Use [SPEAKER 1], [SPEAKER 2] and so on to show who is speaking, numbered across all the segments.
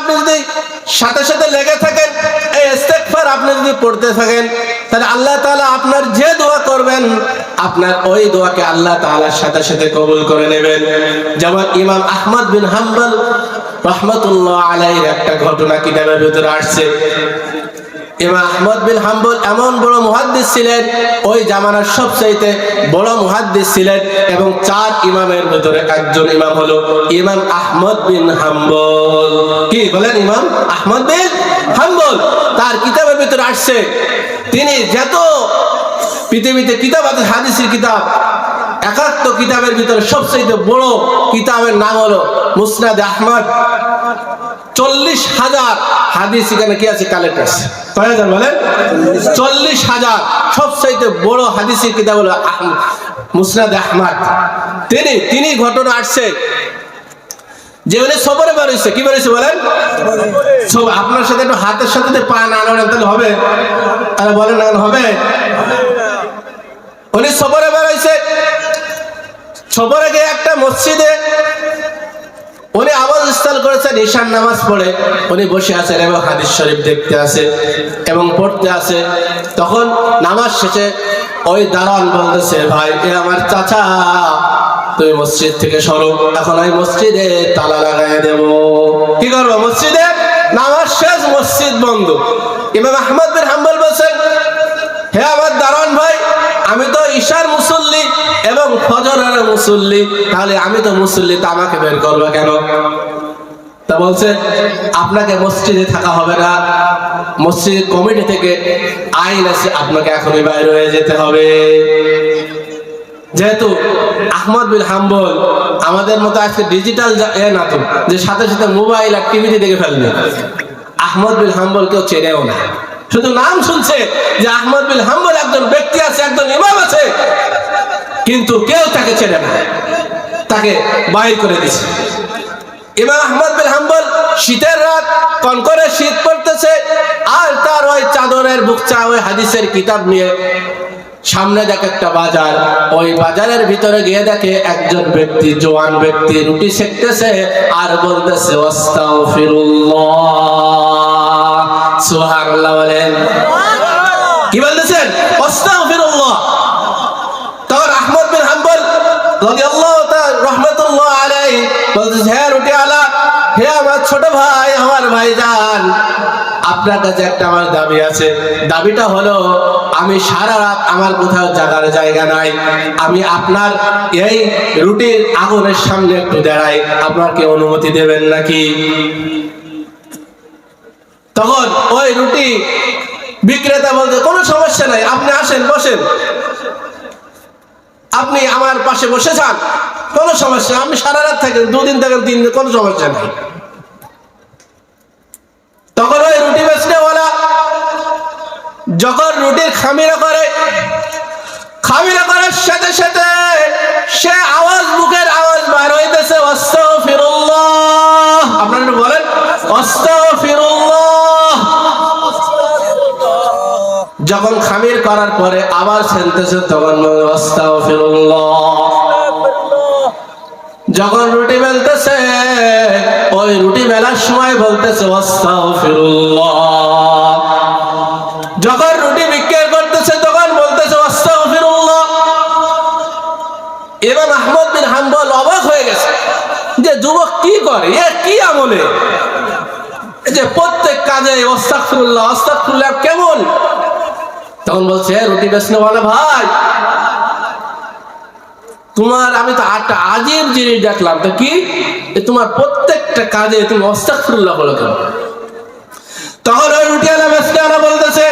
[SPEAKER 1] আপনি যদি সাথে সাথে লেগে থাকেন, এই ইস্তেগফার আপনি যদি পড়তে থাকেন, তাহলে আল্লাহ তাআলা আপনার যে দোয়া করবেন, আপনার ওই দোয়াকে আল্লাহ তাআলার সাথে সাথে কবুল করে নেবেন। যেমন ইমাম আহমদ বিন হাম্বল রহমতুল্লাহ আলাইহির একটা ঘটনা কিতাবের ভিতরে আসছে। ইমাম আহমদ বিন হাম্বল এমন বড় মুহাদ্দিস ছিলেন, ওই জামানার সবচাইতে বড় মুহাদ্দিস ছিলেন এবং চার ইমামের ভিতরে একজন ইমাম হলো ইমাম আহমদ বিন হাম্বল। কি বলেন ইমাম আহমদ বিন হাম্বল? তার কিতাবের ভিতরে আসছে, তিনি যত পৃথিবীতে কিতাব আছে, হাদিসের কিতাব একাত্ম কিতাবের ভিতরে সবচেয়ে বড় কিতাবের নাম হলো মুসনাদ আহমদ। চল্লিশ হাজার হাদিস এখানে কি আছে? কালেক্ট আছে। চল্লিশ হাজার। সবচাইতে বড় হাদিসের কিতাব হলো মুসনাদ তিনি তিনি ঘটনা আসছে। যে উনি সবরে বেরোইছে কি বেরোইছে বলেন? সব আপনার সাথে একটু হাতের সাথে পা না তাহলে হবে। তাহলে বলেন না হবে। উনি সবরে বেরোইছে সবরে গিয়ে একটা মসজিদে উনি করেছেন, ঈশান নামাজ পড়ে, উনি বসে আছেন এবং হাদিস শরীফ দেখতে আছে এবং পড়তে আছে। তখন নামাজ শেষে ওই দারোয়ান বলতেছে, ভাই, এ আমার চাচা, তুমি মসজিদ থেকে সরো, এখন ওই মসজিদে তালা লাগাই দেব। কি করব, মসজিদে? নামাজ শেষ, মসজিদ বন্ধ। ইমাম আহমদ বিন হাম্বল বলছেন, হে আমার দারোয়ান ভাই, আমি তো ঈশার মুসল্লি এবং ফজরের মুসল্লি, তাহলে আমি তো মুসল্লি, তা আমাকে বের করব কেন? তা বলছে, আপনাকে মসজিদে থাকা হবে না। মসজিদ কমিটি থেকে আইন আছে, আপনাকে এখনই বাইরে হয়ে যেতে হবে। যেহেতু আহমদ বিন হাম্বল আমাদের মতো আজকে ডিজিটাল এ না তো, যে সাথে সাথে মোবাইল আর টিভিতে দেখে ফেলবে আহমদ বিন হাম্বল কেউ চেনেও না। শুধু নাম শুনছে যে আহমদ বিন হাম্বল একজন ব্যক্তি আছে, একজন ইমাম আছে, কিন্তু কেউ তাকে চেনে না। তাকে বাইর করে দিছে। ইমাম আহমদ বিন হাম্বল শীতের রাত কনকরে শীত পড়তেছে আর তার ওই চাদরের বুকচা ওই হাদিসের কিতাব নিয়ে সামনে দেখে একটা বাজার। ওই বাজারের ভিতরে গিয়ে দেখে একজন ব্যক্তি, জোয়ান ব্যক্তি রুটি সেকতেছে আর বলতেছে সুবহানাল্লাহ বলেন। কি বলতেছেন? আস্তাগফিরুল্লাহ তখন আহমদ বিন হাম্বল রাদিয়াল্লাহু বলতেছে হে রুটি আলা। হে আমার ছোট ভাই, আমার ভাইজান, আপনার কাছে একটা আমার দাবি আছে। দাবিটা হলো, আমি সারা রাত আমার কোথাও জাগার জায়গা নাই। আমি আপনার এই রুটির আগুনের সামনে একটু দাঁড়াই। আপনার অনুমতি দেবেন নাকি? তখন ওই রুটি বিক্রেতা বলতে, কোনো সমস্যা নাই, আপনি আসেন, বসেন। আপনি আমার পাশে বসে যান। কোনো সমস্যা আমি সারা রাত থাকেন দুদিন থাকেন তিন দিন কোনো সমস্যা নাই। তখন ওই রুটি বেচনেওয়ালা যখন রুটির খামিরা করে খামিরা করার সাথে সাথে সে আওয়াজ বুকের আওয়াজ বার হইতেছে আস্তাগফিরুল্লাহ। আপনারা একটু বলেন আস্তাগফিরুল্লাহ। যখন খামির করার পরে আবার ছেলতেছে তখন বলে, আস্তাগফিরুল্লাহ। যখন রুটি বেলতেছে ওই রুটি বেলার সময় বলতেছে যখন রুটি বিক্রি করতেছে তখন বলতেছে এবার আহমদ বিন হাম্বল অবাক হয়ে গেছে যে যুবক কি করে এ কি আমলে? যে প্রত্যেক কাজে অস্তাকফিরুল্লাহ অস্তাকফিরুল্লাহ কেমন? তখন বলছে "এ, রুটি বেচনে বলে ভাই তোমার, আমি তো আটটা আজীব জিনিস দেখলাম, তো কি? তোমার প্রত্যেকটা কাজে তুমি অস্তাকফিরুল্লাহ বলে কেন? তখন ওই রুটিওয়ালা বেচনেওয়ালা বলতেছে,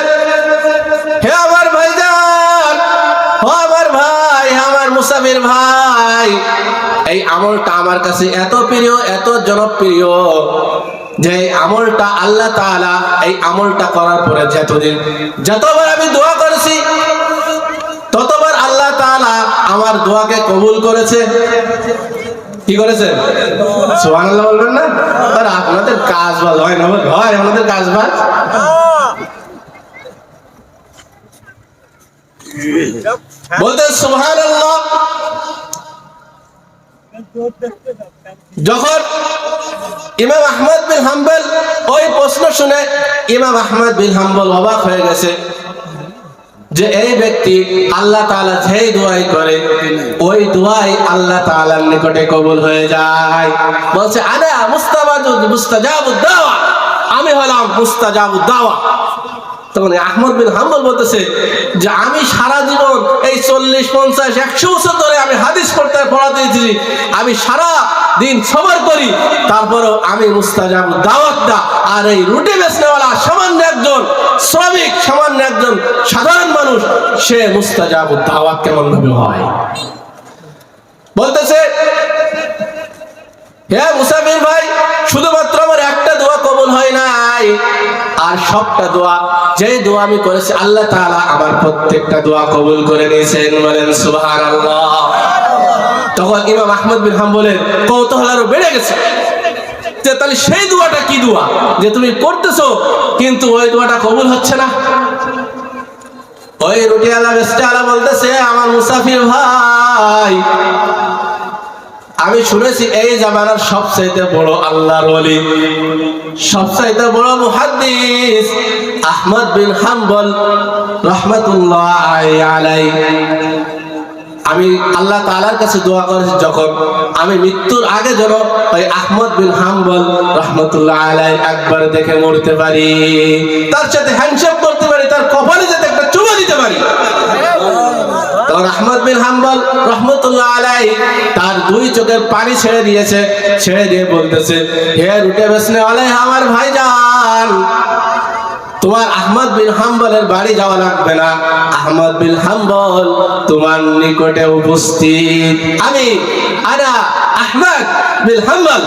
[SPEAKER 1] হে আমার ভাইজান, ও আমার ভাই আমার মুসাফির ভাই, এই আমলটা আমার কাছে এত প্রিয়, এত জনপ্রিয় যে আমলটা আল্লাহ তাআলা এই আমলটা করার পরে যতদিন, যতবার আমি দোয়া আমার দোয়াকে কবুল করেছে। কি করেছেন সুবহানাল্লাহ বলবেন না? আর আপনাদের কাজ বাজ হয় না, হয় আমাদের কাজ বাজ বলতে সুবহানাল্লাহ। যখন ইমাম আহমদ বিন হাম্বল ওই প্রশ্ন শুনে, ইমাম আহমদ বিন হাম্বল অবাক হয়ে গেছে। যে এই ব্যক্তি আল্লাহ তাআলা যেই দোয়াই করে, ওই দোয়াই আল্লাহ তাআলার নিকটে কবুল হয়ে যায়। বলছে মুস্তাজাবুদ দাওয়া আমি হলাম মুস্তাজাবুদ দাওয়া তখন আহমদ বিন হাম্বল বলতেছে যে, আমি সারা জীবন এই চল্লিশ, পঞ্চাশ, একশো বছর ধরে আমি হাদিস পড়তে পড়াতে দিয়েছি আমি সারা দিন সবার করি। তারপরেও আমি মুস্তাজাব দাওয়াত দা আর এই রুটি বেচনেওয়ালা সামান্য একজন শ্রমিক, সামান্য একজন সাধারণ মানুষ সে মুস্তাজাব দাওয়াত কেমন ভাবে হয়? বলতেছে হ্যাঁ মুসাফির ভাই, শুধুমাত্র আমার একটা দোয়া কবুল হয় নাই। আর সবটা দোয়া যে দোয়া আমি করেছি, আল্লাহ তাআলা আমার প্রত্যেকটা দোয়া কবুল করে নিয়েছেন। বলেন, সুবহানাল্লাহ। তখন ইমাম আহমদ বিন হাম্বলের কৌতূহল আরও বেড়ে গেছে। যে তাহলে সেই দোয়াটা কি দোয়া? যে তুমি করতেছো, কিন্তু ওই দোয়াটা কবুল হচ্ছে না। ওই রুটিওয়ালা বেস্টাওয়ালা বলতেছে, আমার মুসাফির ভাই, আমি শুনেছি এই জামানার সবচাইতে বড় আল্লাহর ওলি, সবচাইতে বড় মুহাদ্দিস আহমদ বিন হাম্বল রহমাতুল্লাহ আলাই আমি আল্লাহ তাআলার কাছে দোয়া করেছি যখন আমি মৃত্যুর আগে যেন ওই আহমদ বিন হাম্বল রহমতুল্লাহ আলাই একবার দেখে মরতে পারি, তার সাথে হ্যান্ডশেক করতে পারি, তার কপালে যাতে দিতে পারি। আহমদ বিন হাম্বল রহমতুল্লাহ আলাই তার দুই চোখের পানি ছেড়ে দিয়েছে, ছেড়ে দিয়ে বলতেছে, হে রুটে বেসনে আলাই আমার ভাইজান, তোমার আহমদ বিন হাম্বলের বাড়ি যাওয়া লাগবে না। আহমদ বিন হাম্বল তোমার নিকটে উপস্থিত। আমি, আনা আহমদ বিন হাম্বল,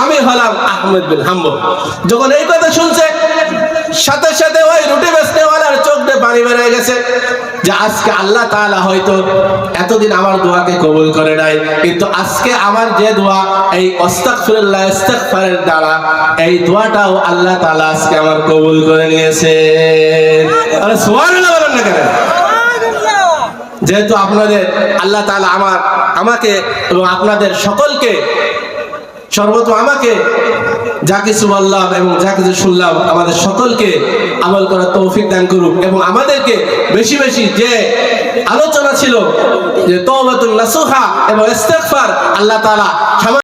[SPEAKER 1] আমি হলাম আহমদ বিন হাম্বল। যখন এই কথা শুনছে, সাথে সাথে ওই রুটি বেচনেওয়ালার দিয়ে পানি বেড়ে গেছে যে আজকে আল্লাহ তাআলা হয়তো এতদিন আমার দোয়াকে কবুল করে নাই কিন্তু আজকে আমার যে দোয়া এই ইস্তিগফারের দ্বারা এই দোয়াটাও আল্লাহ তাআলা আজকে আমার কবুল করে নিয়েছে। আরে সুবহানাল্লাহ বলেন না কেন? যেহেতু আপনাদের আল্লাহ তাআলা আমার আমাকে এবং আপনাদের সকলকে সর্বত আমাকে যা কিছু বললাম এবং যা কিছু শুনলাম, আমাদের সকলকে আমল করার তৌফিক দান করুক এবং আমাদেরকে বেশি বেশি যে আলোচনা ছিল, যে তওবাতুন নাসুহা এবং ইস্তেগফার, আল্লাহ তাআলা